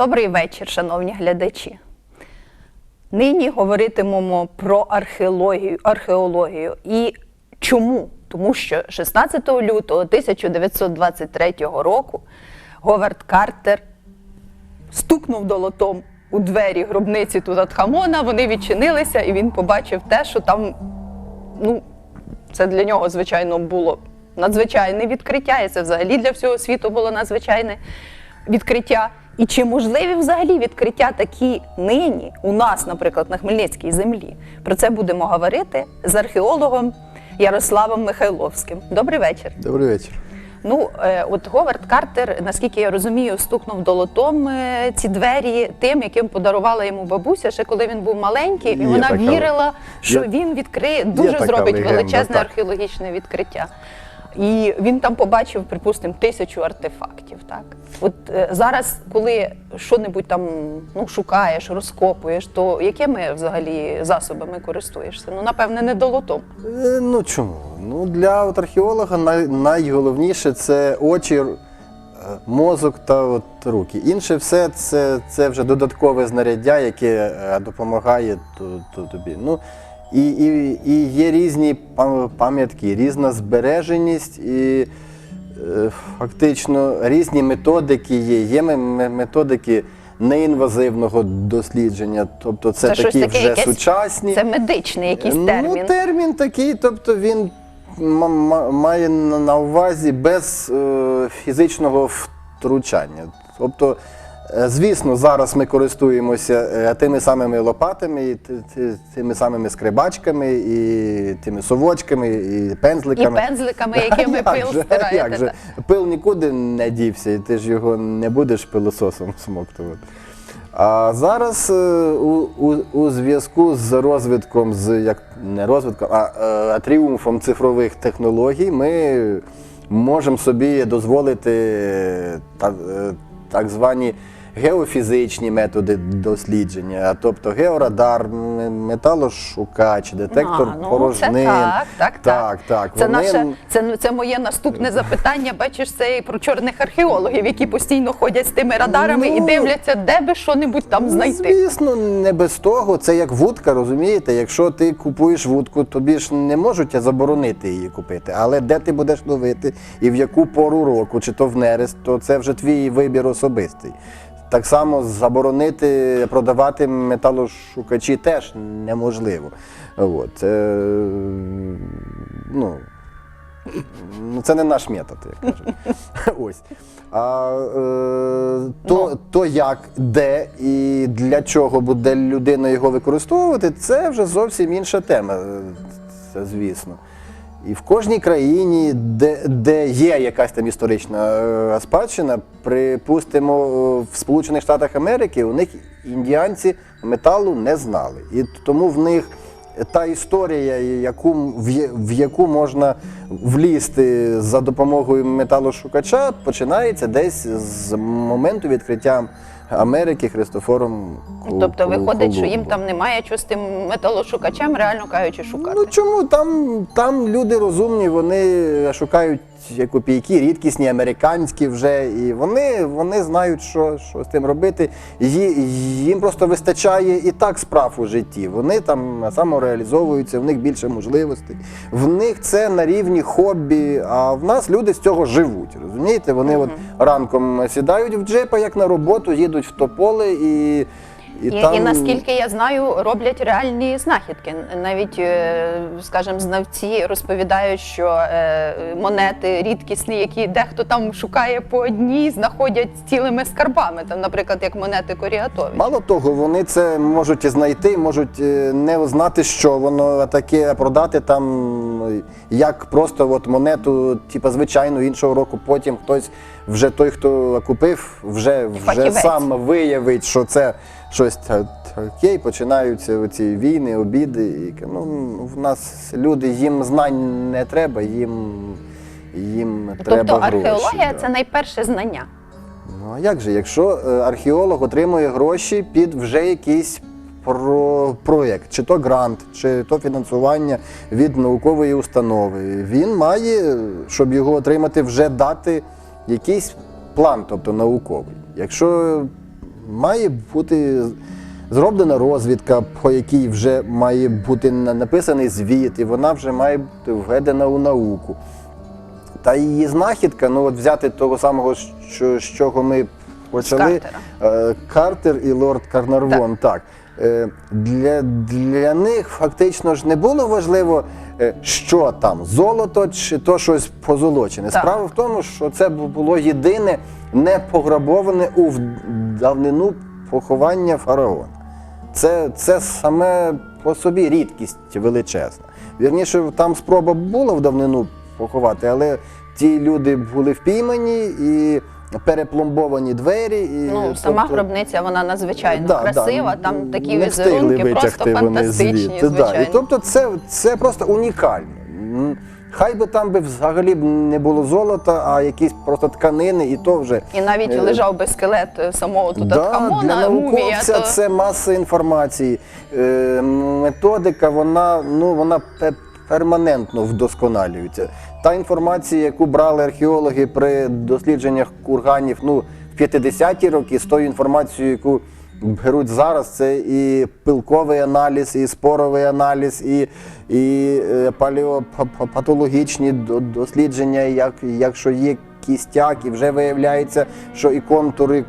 Добрий вечір, шановні глядачі. Нині говоритимемо про археологію, археологію. І чому? Тому що 16 лютого 1923 року Говард Картер стукнув долотом у двері гробниці Тутанхамона, вони відчинилися, і він побачив те, що там, ну, це для нього, звичайно, було надзвичайне відкриття, і це взагалі для всього світу було надзвичайне відкриття. І чи можливі взагалі відкриття такі нині у нас, наприклад, на Хмельницькій землі? Про це будемо говорити з археологом Ярославом Михайловським. Добрий вечір. Добрий вечір. Ну, е, от Говард Картер, наскільки я розумію, стукнув долотом е, ці двері тим, яким подарувала йому бабуся, ще коли він був маленький, і Є вона така- вірила, що є- він відкриє, дуже зробить легенда, величезне так. археологічне відкриття. І він там побачив, припустимо, тисячу артефактів. Так, от е, зараз, коли що-небудь там ну, шукаєш, розкопуєш, то якими взагалі засобами користуєшся? Ну, напевне, не долотом. Е, Ну чому? Ну для от археолога най, найголовніше це очі, е, мозок та от руки. Інше все це, це вже додаткове знаряддя, яке е, допомагає то- то тобі. Ну, і, і, і є різні пам'ятки, різна збереженість і е, фактично різні методики є. Є ме- ме- методики неінвазивного дослідження, тобто це, щось такі таке, вже якесь- сучасні. Це медичний якийсь термін. Ну, термін такий, тобто він має на увазі без е, фізичного втручання. Тобто, звісно, зараз ми користуємося е, тими самими лопатами, і тими самими скрибачками, і тими совочками, і І пензликами. пензликами, якими Як пил же, стираєте. як же? Пил нікуди не дівся, і ти ж його не будеш пилососом смоктувати. А зараз е, у, у, у зв'язку з розвитком, з як не розвитком, а, е, а тріумфом цифрових технологій, ми можемо собі дозволити е, так, е, так звані геофізичні методи дослідження, тобто георадар, металошукач, детектор А, ну, порожнин. Це так, так, так, так. Це, Вони- наше, це, це моє наступне запитання. Бачиш, це і про чорних археологів, які постійно ходять з тими радарами і Ну, дивляться, де би що-небудь там Ну, знайти. Звісно, не без того. Це як вудка, розумієте? Якщо ти купуєш вудку, тобі ж не можуть заборонити її купити. Але де ти будеш ловити і в яку пору року, чи то в нерест, то це вже твій вибір особистий. Так само заборонити продавати металошукачі теж неможливо. От. Це, ну, Ну, це не наш метод, як кажуть. Ось. А е, то, то як, де і для чого буде людина його використовувати, це вже зовсім інша тема, е, це звісно. І в кожній країні, де, де є якась там історична е, спадщина, припустимо, е, в Сполучених Штатах Америки у них індіанці металу не знали. І тому в них та історія, яку, в, в яку можна влізти за допомогою металошукача, починається десь з моменту відкриття Америки Христофором. Тобто виходить, що їм там немає чого з тим металошукачем, реально кажучи, шукати. Ну чому там, там люди розумні, вони шукають копійки, рідкісні, американські вже, і вони, вони знають, що, що з тим робити. Їм просто вистачає і так справ у житті. Вони там самореалізовуються, в них більше можливостей. В них це на рівні хобі, а в нас люди з цього живуть. Розумієте? Вони от ранком сідають в джипа, як на роботу, їдуть в тополе і. І, і наскільки я знаю, роблять реальні знахідки. Навіть, е, скажімо, знавці розповідають, що е, монети рідкісні, які дехто там шукає по одній, знаходять цілими скарбами. Там, наприклад, як монети Коріатові. Мало того, вони це можуть і знайти, можуть е, не знати, що воно таке продати там, як просто от монету, типу, звичайну іншого року. Потім хтось вже той, хто купив, вже, вже сам виявить, що це щось і починаються ці війни, обіди. І, ну, в нас люди, їм знань не треба, їм, їм треба Тобто гроші. археологія да. це найперше знання. Ну а як же, якщо е, археолог отримує гроші під вже якийсь про проєкт, чи то грант, чи то фінансування від наукової установи, він має, щоб його отримати, вже дати якийсь план, тобто науковий. Якщо Має бути зроблена розвідка, по якій вже має бути написаний звіт, і вона вже має бути введена у науку. Та її знахідка, ну от взяти того самого, що, з чого ми почали, Картера. е, Картер і лорд Карнарвон. Так. Е, Для, для них фактично ж не було важливо, е, що там, золото чи то щось позолочене. Так. Справа в тому, що це було єдине не пограбоване у давнину поховання фараона. Це, це саме по собі рідкість величезна. Вірніше, там спроба була в давнину поховати, але ті люди були впіймані і перепломбовані двері. І, Ну, сама тобто- гробниця, вона надзвичайно Да, красива, да, там такі не візерунки, просто фантастичні, звідти, звичайно. Да. І тобто це, це просто унікально. Хай би там би взагалі б не було золота, а якісь просто тканини, і то вже. І навіть Е, лежав би скелет е, самого тут Да, для мумія, науковця то це маса інформації. Е, методика, вона, ну, вона пе- перманентно вдосконалюється. Та інформація, яку брали археологи при дослідженнях курганів ну, в 50-ті роки, з тою інформацією, яку беруть зараз, це і пилковий аналіз, і споровий аналіз, і, і е, палеопатологічні до- дослідження, як, якщо є кістяк, і вже виявляється, що і контури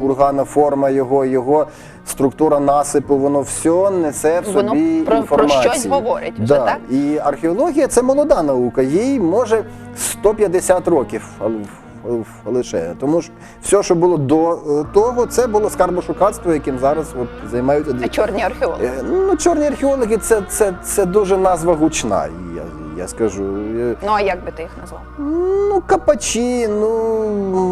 кургана, форма його, його структура насипу, воно все несе в собі про- про інформацію. щось говорить вже, да. так? І археологія це молода наука, їй може 150 років лише. Тому що все, що було до е, того, це було скарбошукацтво, яким зараз от, займаються. а чорні археологи. Е, Ну, чорні археологи це, це, це дуже назва гучна, я, я скажу. Е, Ну а як би ти їх назвав? Ну, капачі, ну,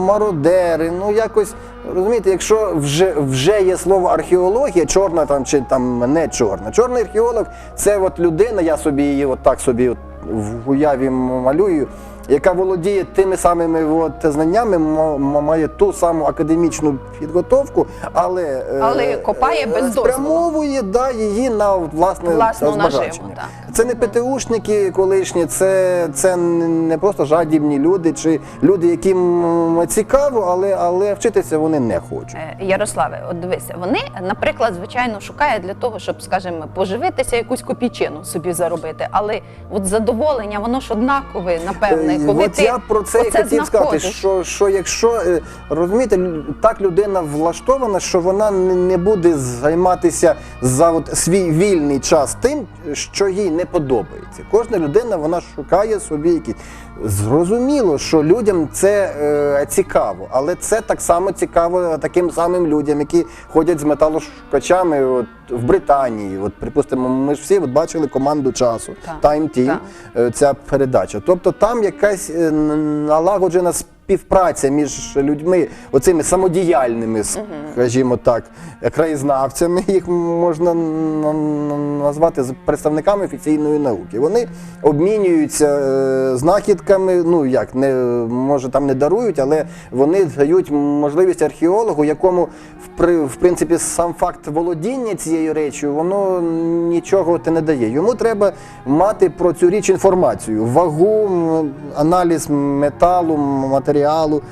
мародери, ну якось. Розумієте, якщо вже, вже є слово археологія, чорна там чи там не чорна. Чорний археолог це от людина, я собі її от так собі от в уяві малюю, яка володіє тими самими от знаннями, ма- ма- має ту саму академічну підготовку, але, е, Але копає без дозволу. спрямовує да, її на власне Власну збагачення. наживу, так. Це не ПТУшники колишні, це, це не просто жадібні люди чи люди, яким цікаво, але, але вчитися вони не хочуть. Е, Ярославе, от дивися, вони, наприклад, звичайно, шукають для того, щоб, скажімо, поживитися, якусь копійчину собі заробити. Але от задоволення, воно ж однакове, напевне, Коли От ти я про це і оце хотів сказати, знаходиш. що, що якщо е, розумієте, лю- так людина влаштована, що вона не не буде займатися за от свій вільний час тим, що їй не подобається. Кожна людина вона шукає собі якісь. Зрозуміло, що людям це е, цікаво, але це так само цікаво таким самим людям, які ходять з металошукачами от, в Британії. От, припустимо, ми ж всі от, бачили команду часу Time Team е, ця передача. Тобто там якась е, налагоджена співпраця між людьми, оцими самодіяльними, скажімо так, краєзнавцями, їх можна назвати представниками офіційної науки. Вони обмінюються е, знахідками, ну як не може там не дарують, але вони дають можливість археологу, якому в принципі сам факт володіння цією речю, воно нічого те не дає. Йому треба мати про цю річ інформацію, вагу, аналіз металу, м, матеріалу.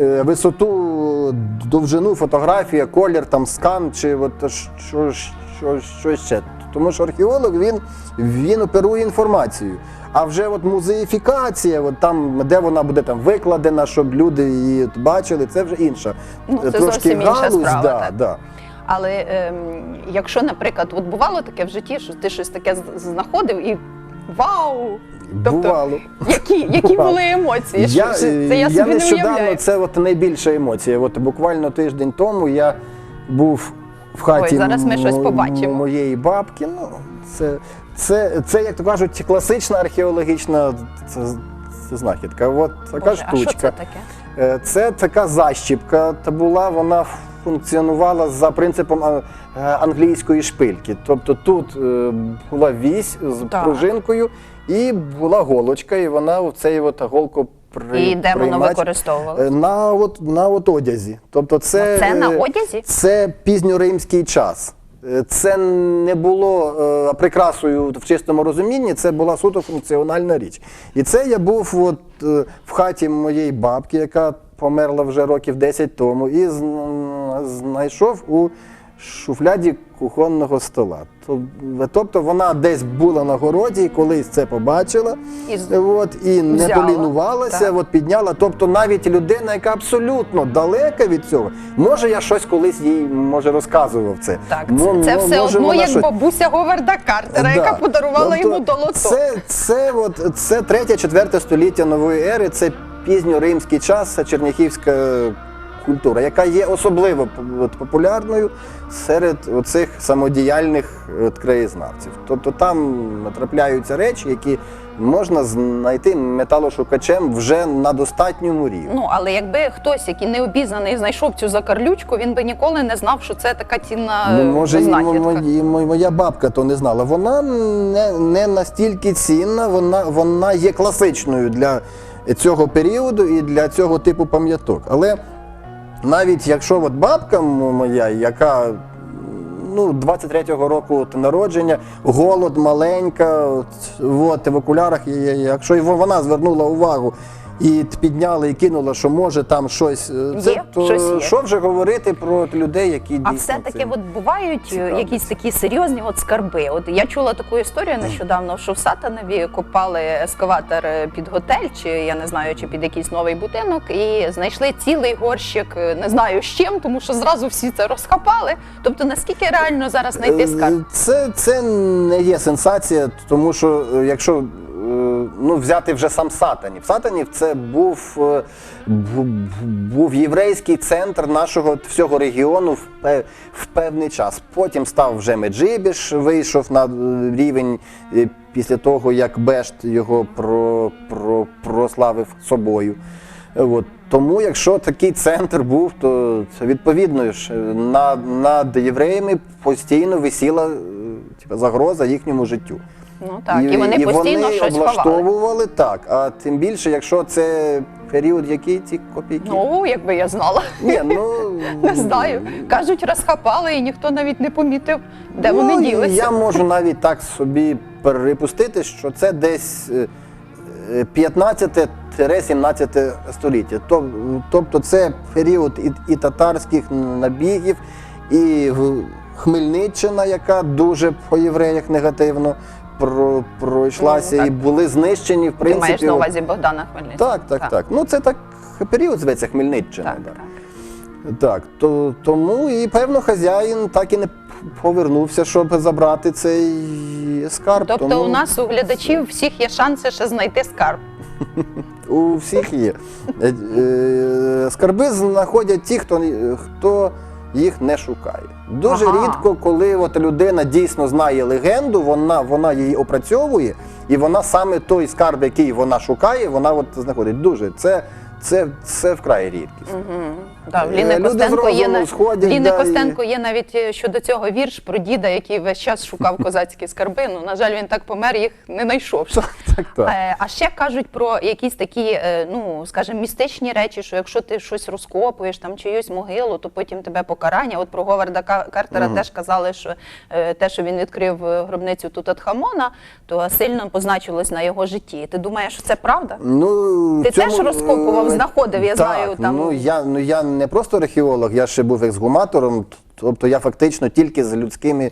е, Висоту, довжину, фотографія, колір, там скан чи от що, що, що ще. Тому що археолог він, він оперує інформацією. А вже от музеїфікація, от там, де вона буде там викладена, щоб люди її бачили, це вже інша. Ну, це е, зовсім інша галузь, справа, да, так. Да. Але ем, якщо, наприклад, от бувало таке в житті, що ти щось таке знаходив і вау! Бувало. Які, які Бувало. були емоції? Я, це я собі не нещодавно, уявляю. це от найбільша емоція. От буквально тиждень тому я був в хаті Ой, зараз ми щось побачимо. моєї бабки. Ну, це, це, це, як то кажуть, класична археологічна це, це знахідка. От така Боже, а що штучка. це таке? Е, Це така защіпка. Та була вона функціонувала за принципом е, англійської шпильки. Тобто тут е, була вісь з Так. пружинкою і була голочка, і вона в цей от голку при, І де воно використовувалося? Е, На, от, на от одязі. Тобто це, Це на е, одязі? Це пізньоримський час. Е, Це не було е, прикрасою в чистому розумінні, це була суто функціональна річ. І це я був от, е, в хаті моєї бабки, яка померла вже років 10 тому, і знайшов у шуфляді кухонного стола. То- Тобто вона десь була на городі, колись це побачила, І от, і не взяла. полінувалася, от, підняла. Тобто навіть людина, яка абсолютно далека від цього, може я щось колись їй може розказував це. Так, Мо- це, це все може, одно, як щось- бабуся Говарда Картера, Да. яка подарувала Тобто йому долото. Це, це, от, це третє, четверте століття нової ери, це пізньоримський час, це черняхівська культура, яка є особливо популярною серед оцих самодіяльних краєзнавців. Тобто там трапляються речі, які можна знайти металошукачем вже на достатньому рівні. Ну, але якби хтось, який не обізнаний, знайшов цю закарлючку, він би ніколи не знав, що це така цінна Ну, е, може, знахідка. і моя бабка то не знала. Вона не, не настільки цінна, вона, вона є класичною для цього періоду і для цього типу пам'яток. Але навіть якщо от бабка моя, яка ну, 23-го року народження, голод маленька, от, от, в окулярах, якщо вона звернула увагу. І підняла і кинула, що може там щось. е, Це, Є, то щось є. що вже говорити про людей, які А все-таки цим от бувають е, цікавляться. якісь такі серйозні от скарби. От я чула таку історію нещодавно, що в Сатанові копали ескаватор е, під готель, чи я не знаю, чи під якийсь новий будинок, і знайшли цілий горщик, не знаю з чим, тому що зразу всі це розхапали. Тобто, наскільки реально зараз знайти скарб? Це, це не є сенсація, тому що якщо ну, взяти вже сам Сатанів. Сатанів це був, е, був єврейський центр нашого всього регіону в, певний час. Потім став вже Меджибіш, вийшов на е, рівень е, після того, як Бешт його про, про, прославив собою. От. Тому, якщо такий центр був, то відповідно ж над, над євреями постійно висіла загроза їхньому життю. Ну так, і, вони постійно вони щось облаштовували так. А тим більше, якщо це період, який ці копійки. Ну, якби я знала. Ні, ну Не знаю. Кажуть, розхапали, і ніхто навіть не помітив, де ну, вони ділися. Я можу навіть так собі припустити, що це десь е, е, 15-17 століття. Тобто це період і, і татарських набігів, і Хмельниччина, яка дуже по євреях негативно про, пройшлася, Ну, і були знищені, в принципі. Ти маєш на увазі Богдана Хмельницького? Так, так, так. Ну це так період зветься Хмельниччина. Так, так. Так, то, тому і певно хазяїн так і не повернувся, щоб забрати цей скарб. Тобто тому у нас у глядачів всіх є шанси ще знайти скарб. у всіх є. Е, е, Скарби знаходять ті, хто, хто їх не шукає. Дуже Ага. рідко, коли от людина дійсно знає легенду, вона, вона її опрацьовує, і вона саме той скарб, який вона шукає, вона от знаходить. Дуже це, це, це вкрай рідкість. Да, в Е, Ліни люди з Костенко є розуму на сходять, Ліни да, і- Костенко є навіть е, щодо цього вірш про діда, який весь час шукав козацькі скарби. Ну на жаль, він так помер, їх не. Так, так. Е, А ще кажуть про якісь такі, е, ну скажімо, містичні речі, що якщо ти щось розкопуєш, там чиюсь могилу, то потім тебе покарання. От про Говарда Ка- Картера теж казали, що е, те, що він відкрив е, гробницю Тутатхамона, то сильно позначилось на його житті. Ти думаєш, що це правда? Ну, Ти в теж розкопував, знаходив, я так, знаю, там- Ну я, ну я не просто археолог, я ще був ексгуматором, тобто я фактично тільки з людськими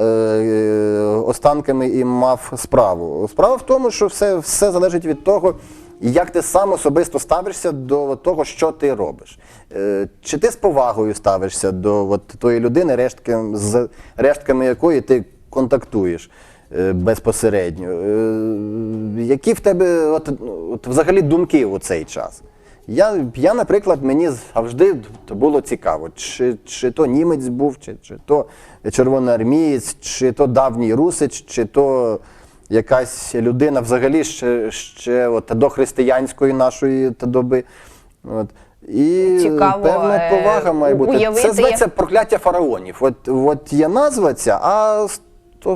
е, останками і мав справу. Справа в тому, що все, все залежить від того, як ти сам особисто ставишся до того, що ти робиш. Е, чи ти з повагою ставишся до от, тої людини, рештки, з рештками якої ти контактуєш. е, Безпосередньо. Які в тебе от, от взагалі думки у цей час? Я, я, наприклад, мені завжди було цікаво, чи, чи то німець був, чи, чи то червоноармієць, чи то давній русич, чи то якась людина взагалі ще, ще от, до християнської нашої та доби. От. І Цікаво, певна е, повага має бути. уявити, Це зветься прокляття фараонів. От, от є назва ця, а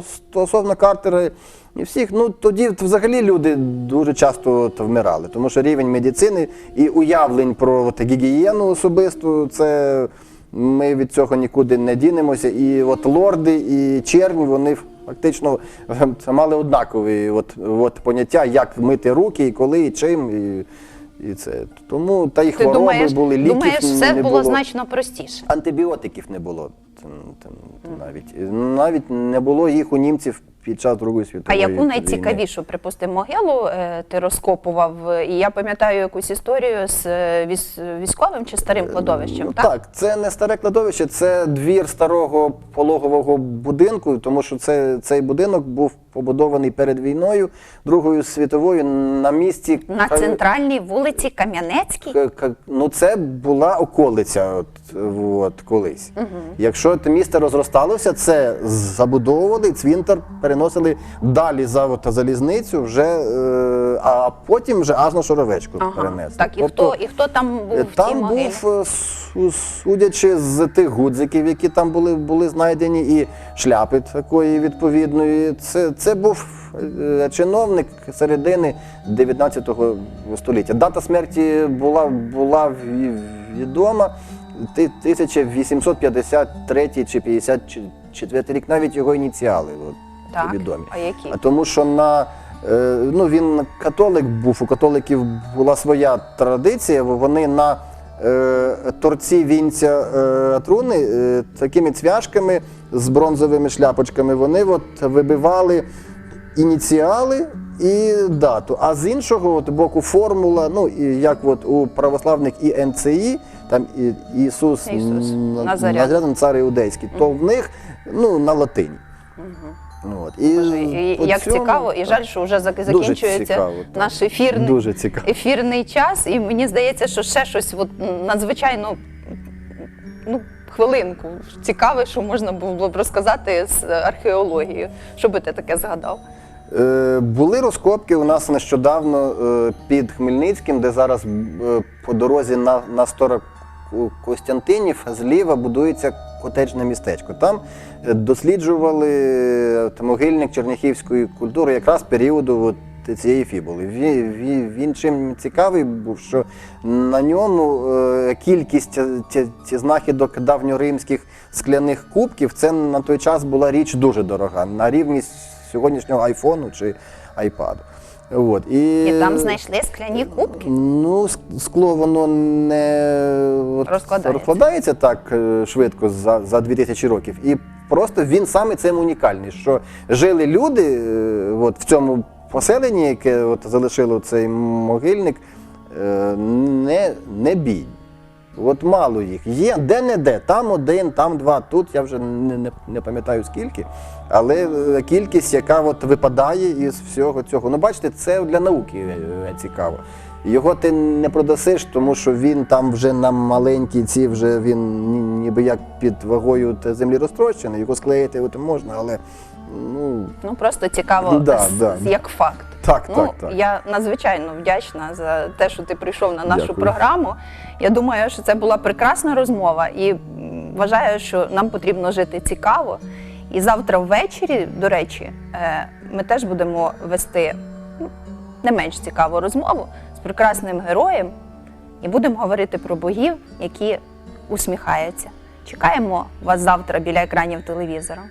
стосовно Картера і всіх, ну тоді взагалі люди дуже часто от вмирали, тому що рівень медицини і уявлень про от, гігієну особисту, це ми від цього нікуди не дінемося. І от лорди і черні, вони фактично мали однакові от, от, поняття, як мити руки, і коли, і чим. І, І це тому та й Ти хвороби думаєш, були, ліків думаєш, не все було. було значно простіше. Антибіотиків не було там, там, навіть. Навіть не було їх у німців під час Другої А яку найцікавішу, припустимо, могилу е, ти розкопував? І я пам'ятаю якусь історію з е, військовим чи старим кладовищем, Ну, так? так, це не старе кладовище, це двір старого пологового будинку, тому що це, цей будинок був побудований перед війною Другою світовою на місці На центральній вулиці Кам'янецькій. Ну, це була околиця от, колись. Якщо те місто розросталося, це забудовували, цвинтар переносили далі за от, залізницю, вже, е, а потім вже аж на шоровечку Ага. перенесли. Так, і Тобто, хто, і хто там був в тій там могилі? був, е, судячи з тих гудзиків, які там були, були знайдені, і шляпи такої відповідної. Це, це був е, чиновник середини 19 століття. Дата смерті була, була ві- відома. Ти- 1853 чи 54 рік, навіть його ініціали от, Так, відомі. а які? А тому що на е, ну він католик був, у католиків була своя традиція. Вони на е, торці вінця е, труни такими цвяшками з бронзовими шляпочками вони от вибивали ініціали і дату. А з іншого от, боку формула, ну і як от у православних і НЦІ, там і, Ісус, Ісус, Назарян. Цар іудейський, то в них ну, на латині. Ну, От. І, і, як цьому, цікаво, і жаль, що вже зак- закінчується цікаво, наш ефірний, Дуже цікаво. ефірний час, і мені здається, що ще щось от, надзвичайно ну, хвилинку. Цікаве, що можна було б розказати з археологією. Що би ти таке згадав? Е, були розкопки у нас нещодавно е, під Хмельницьким, де зараз е, по дорозі на, на Стора Костянтинів зліва будується котеджне містечко. Там досліджували могильник черняхівської культури якраз періоду от, цієї фібули. Він, він, чим цікавий був, що на ньому кількість знахідок давньоримських скляних кубків це на той час була річ дуже дорога, на рівні сьогоднішнього айфону чи айпаду. От. І, І там знайшли скляні кубки. Ну, скло воно не от, Розкладається. розкладається так е, швидко за, за 2000 років. І просто він саме цим унікальний, що жили люди е, от, в цьому поселенні, яке от, залишило цей могильник, е, не, не бідні. От мало їх. Є де-не-де, там один, там два, тут я вже не, не, не пам'ятаю скільки. Але е, кількість, яка от випадає із всього цього. Ну, бачите, це для науки е, цікаво. Його ти не продасиш, тому що він там вже на маленькій ці вже він ніби як під вагою та землі розтрощений. Його склеїти от можна, але ну Ну просто цікаво Да, з- да. як факт. так, Ну, так, так. я надзвичайно вдячна за те, що ти прийшов на нашу Дякую. програму. Я думаю, що це була прекрасна розмова, і вважаю, що нам потрібно жити цікаво. І завтра ввечері, до речі, е, ми теж будемо вести ну, не менш цікаву розмову з прекрасним героєм, і будемо говорити про богів, які усміхаються. Чекаємо вас завтра біля екранів телевізора.